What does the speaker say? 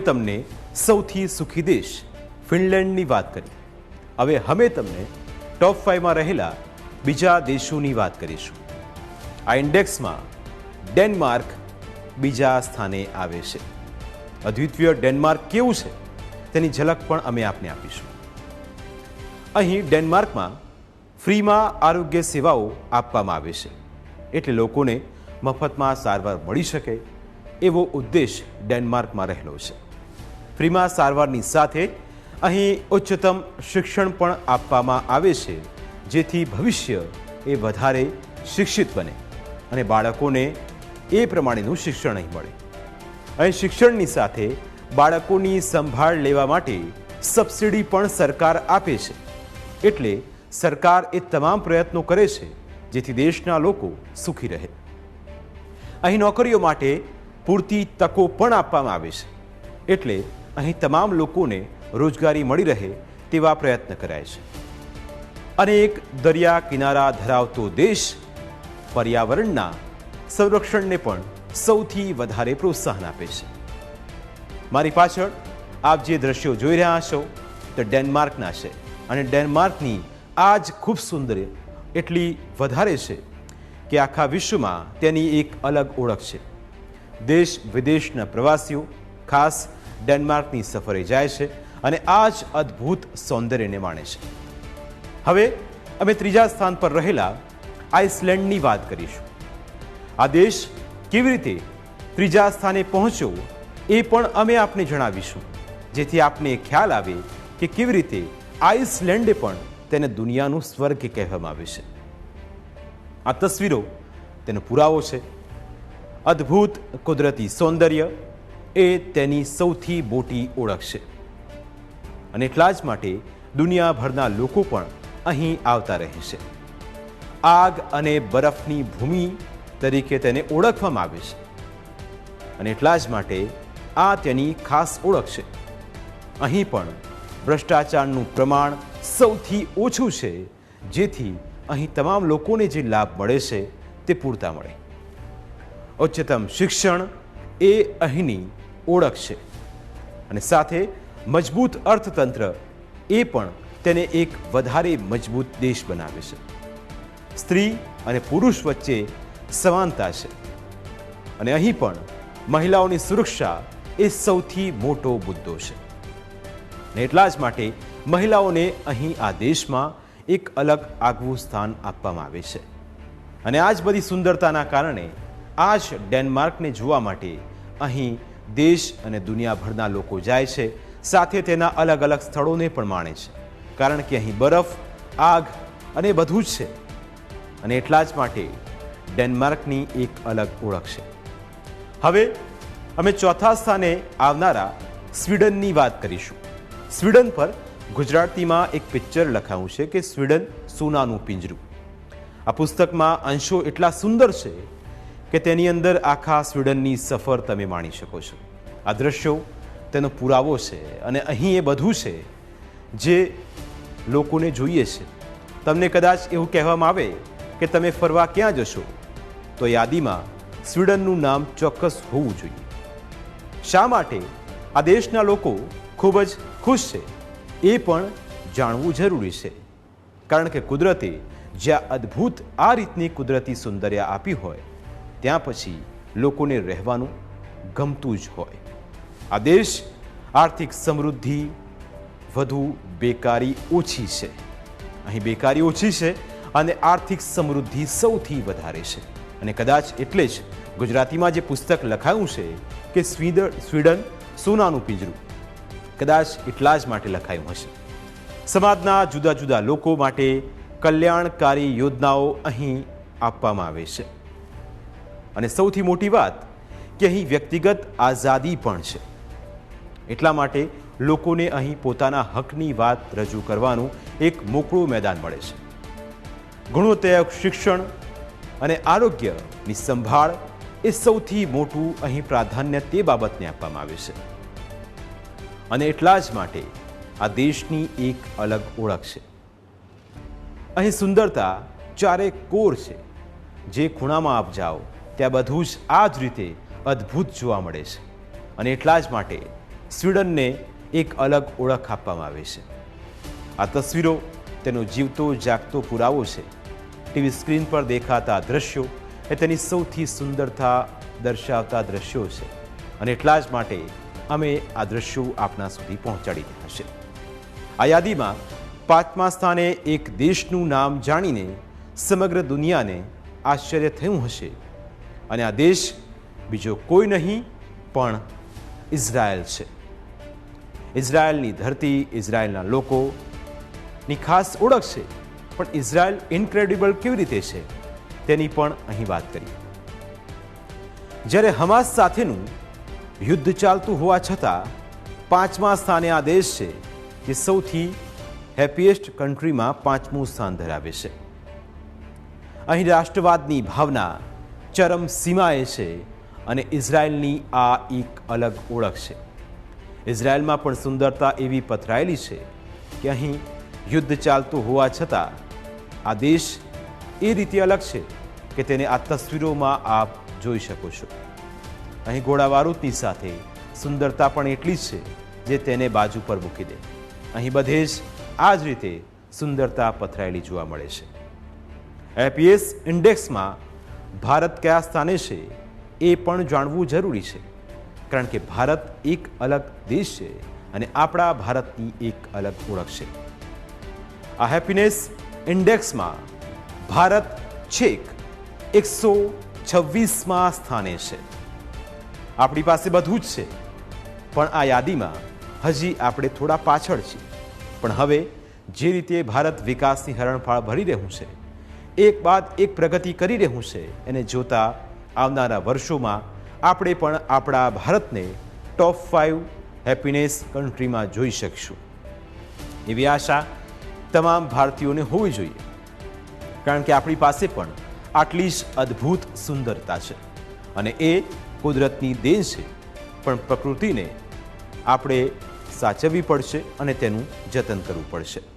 તમને સૌથી સુખી દેશ ફિનલેન્ડની વાત કરી હવે અમે તમને ટોપ ફાઇવમાં રહેલા બીજા દેશોની વાત કરીશું. આ ઇન્ડેક્સમાં ડેનમાર્ક બીજા સ્થાને આવે છે. અદ્વિતીય ડેનમાર્ક કેવું છે તેની ઝલક પણ અમે આપને આપીશું. અહીં ડેનમાર્કમાં ફ્રીમાં આરોગ્ય સેવાઓ આપવામાં આવે છે. એટલે લોકોને મફતમાં સારવાર મળી શકે એવો ઉદ્દેશ ડેનમાર્કમાં રહેલો છે. ફ્રીમાં સારવારની સાથે અહીં ઉચ્ચતમ શિક્ષણ પણ આપવામાં આવે છે, જેથી ભવિષ્ય એ વધારે શિક્ષિત બને અને બાળકોને એ પ્રમાણેનું શિક્ષણ અહીં મળે. અહીં શિક્ષણની સાથે બાળકોની સંભાળ લેવા માટે સબસિડી પણ સરકાર આપે છે. એટલે સરકાર એ તમામ પ્રયત્નો કરે છે, જેથી દેશના લોકો સુખી રહે. અહીં નોકરીઓ માટે પૂરતી તકો પણ આપવામાં આવે છે. એટલે અહીં તમામ લોકોને રોજગારી મળી રહે તેવા પ્રયત્ન કરાય છે. અને એક દરિયા કિનારા ધરાવતો દેશ પર્યાવરણના સંરક્ષણને પણ સૌથી વધારે પ્રોત્સાહન આપે છે. મારી પાછળ આપ જે દ્રશ્યો જોઈ રહ્યા છો, તે ડેનમાર્કના છે અને ડેનમાર્કની આ જ ખૂબ સુંદર એટલી વધારે છે કે આખા વિશ્વમાં તેની એક અલગ ઓળખ છે. દેશ વિદેશના પ્રવાસીઓ, ખાસ ડેનમાર્કની સફરે જાય છે અને આ જ અદ્ભુત સૌંદર્યને માણે છે. હવે અમે ત્રીજા સ્થાન પર રહેલા આઇસલેન્ડની વાત કરીશું. આ દેશ કેવી રીતે ત્રીજા સ્થાને પહોંચ્યો એ પણ અમે આપને જણાવીશું. જેથી આપને ખ્યાલ આવે કે કેવી રીતે આઇસલેન્ડે પણ તેને દુનિયાનું સ્વર્ગ કહેવામાં આવે છે. આ તસવીરો તેનો પુરાવો છે. અદ્ભુત કુદરતી સૌંદર્ય એ તેની સૌથી મોટી ઓળખ છે. અને એટલા જ માટે દુનિયાભરના લોકો પણ અહીં આવતા રહે છે. આગ અને બરફની ભૂમિ તરીકે તેને ઓળખવામાં આવે છે. અને એટલા જ માટે આ તેની ખાસ ઓળખ છે. અહીં પણ ભ્રષ્ટાચારનું પ્રમાણ સૌથી ઓછું છે, જેથી અહીં તમામ લોકોને જે લાભ મળે છે તે પૂરતા મળે. ઉચ્ચતમ શિક્ષણ એ અહીંની ઓળખ છે. અને સાથે મજબૂત અર્થતંત્ર એ પણ તેને એક વધારે મજબૂત દેશ બનાવે છે. સ્ત્રી અને પુરુષ વચ્ચે સમાનતા છે. અને અહીં પણ મહિલાઓની સુરક્ષા એ સૌથી મોટો મુદ્દો છે. ને એટલા જ માટે મહિલાઓને અહીં આ દેશમાં એક અલગ આગવું સ્થાન આપવામાં આવે છે. અને આ જ બધી સુંદરતાના કારણે આ જ ડેનમાર્કને જોવા માટે અહીં દેશ અને દુનિયાભરના લોકો જાય છે, સાથે તેના અલગ અલગ સ્થળોને પણ માણે છે. કારણ કે અહીં બરફ, આગ અને બધું જ છે. અને એટલા જ માટે ડેનમાર્કની એક અલગ ઓળખ છે. હવે અમે ચોથા સ્થાને આવનારા સ્વીડનની વાત કરીશું. સ્વીડન પર ગુજરાતીમાં એક પિક્ચર લખાયું છે કે સ્વીડન સોનાનું પિંજરું. આ પુસ્તકમાં અંશો એટલા સુંદર છે કે તેની અંદર આખા સ્વીડનની સફર તમે માણી શકો છો. આ દ્રશ્યો તેનો પુરાવો છે અને અહીં એ બધું છે જે લોકોને જોઈએ છે. તમને કદાચ એવું કહેવામાં આવે કે તમે ફરવા ક્યાં જશો, તો યાદીમાં સ્વીડનનું નામ ચોક્કસ હોવું જોઈએ. શા માટે? આ દેશના લોકો ખૂબ જ ખુશ છે. એ પણ જાણવું જરૂરી છે. કારણ કે કુદરતે જ્યાં અદ્ભુત આ રીતની કુદરતી સૌંદર્ય આપી હોય ત્યાં પછી લોકોને રહેવાનું ગમતું જ હોય. આ દેશ આર્થિક સમૃદ્ધિ વધુ બેકારી ઓછી છે. અહીં બેકારી ઓછી છે અને આર્થિક સમૃદ્ધિ સૌથી વધારે છે. અને કદાચ એટલે જ ગુજરાતીમાં જે પુસ્તક લખાયું છે કે સ્વીડ સ્વીડન સોનાનું પિંજરું. કદાચ એટલા જ માટે લખાયું હશે. સમાજના જુદા જુદા લોકો માટે કલ્યાણકારી યોજનાઓ અહીં આપવામાં આવે છે. અને સૌથી મોટી વાત કે અહીં વ્યક્તિગત આઝાદી પણ છે. એટલા માટે લોકોને અહીં પોતાના હકની વાત રજૂ કરવાનું એક મોકળું મેદાન મળે છે. ગુણવત્તાયુક્ત શિક્ષણ અને આરોગ્યની સંભાળ એ સૌથી મોટું અહીં પ્રાધાન્ય તે બાબતને આપવામાં આવે છે. અને એટલા જ માટે આ દેશની એક અલગ ઓળખ છે. અહીં સુંદરતા ચારે કોર છે, જે ખૂણામાં આપ જાઓ ત્યાં બધું જ આ જ રીતે અદ્ભુત જોવા મળે છે. અને એટલા જ માટે સ્વીડનને એક અલગ ઓળખ આપવામાં આવે છે. આ તસવીરો તેનો જીવતો જાગતો પુરાવો છે. ટીવી સ્ક્રીન પર દેખાતા દ્રશ્યો એ તેની સૌથી સુંદરતા દર્શાવતા દ્રશ્યો છે. અને એટલા જ માટે અમે આ દ્રશ્યો આપના સુધી પહોંચાડી રહ્યા છે. આ યાદીમાં પાંચમા સ્થાને એક દેશનું નામ જાણીને સમગ્ર દુનિયાને આશ્ચર્ય થયું હશે. અને આ દેશ બીજો કોઈ નહીં, પણ ઇઝરાયલ છે. ઇઝરાયલની ધરતી ઇઝરાયલના લોકોની ખાસ ઓળખ છે, પણ ઇઝરાયલ ઇન્ક્રેડિબલ કેવી રીતે છે, તેની પણ અહીં વાત કરી જ્યારે હમાસ સાથેનું યુદ્ધ ચાલતું હોવા છતાં, પાંચમા સ્થાને આ દેશ છે, જે સૌથી હેપીએસ્ટ કન્ટ્રીમાં પાંચમું સ્થાન ધરાવે છે. અહીં રાષ્ટ્રવાદની ભાવના ચરમ સીમાએ છે અને ઇઝરાયલની આ એક અલગ ઓળખ છે. ઇઝરાયલમાં પણ સુંદરતા એવી પથરાયેલી છે કે અહીં યુદ્ધ ચાલતું હોવા છતાં આ દેશ એ રીતે અલગ છે કે તેને આ તસવીરોમાં આપ જોઈ શકો છો. અહીં ઘોડાવારૂદની સાથે સુંદરતા પણ એટલી જ છે જે તેને બાજુ પર મૂકી દે. અહીં બધે જ આ જ રીતે સુંદરતા પથરાયેલી જોવા મળે છે. એપીએસ ઇન્ડેક્સમાં ભારત કયા સ્થાને છે એ પણ જાણવું જરૂરી છે. કારણ કે ભારત એક અલગ દેશ છે અને આપણા ભારતની એક અલગ ઓળખ છે. આ હેપીનેસ ઇન્ડેક્સમાં ભારત છેક એકસો છવ્વીસમાં સ્થાને છે. આપણી પાસે બધું જ છે, પણ આ યાદીમાં હજી આપણે થોડા પાછળ છીએ. પણ હવે જે રીતે ભારત વિકાસની હરણફાળ ભરી રહ્યું છે એક બાદ એક પ્રગતિ કરી રહ્યું છે. એને જોતા આવનારા વર્ષોમાં આપણે પણ આપણા ભારતને ટોપ ફાઇવ હેપીનેસ કન્ટ્રીમાં જોઈ શકશું. એવી આશા તમામ ભારતીયોને હોવી જોઈએ. કારણ કે આપણી પાસે પણ આટલી જ અદ્ભુત સુંદરતા છે. અને એ કુદરતની દેન છે. પણ પ્રકૃતિને આપણે સાચવવી પડશે અને તેનું જતન કરવું પડશે.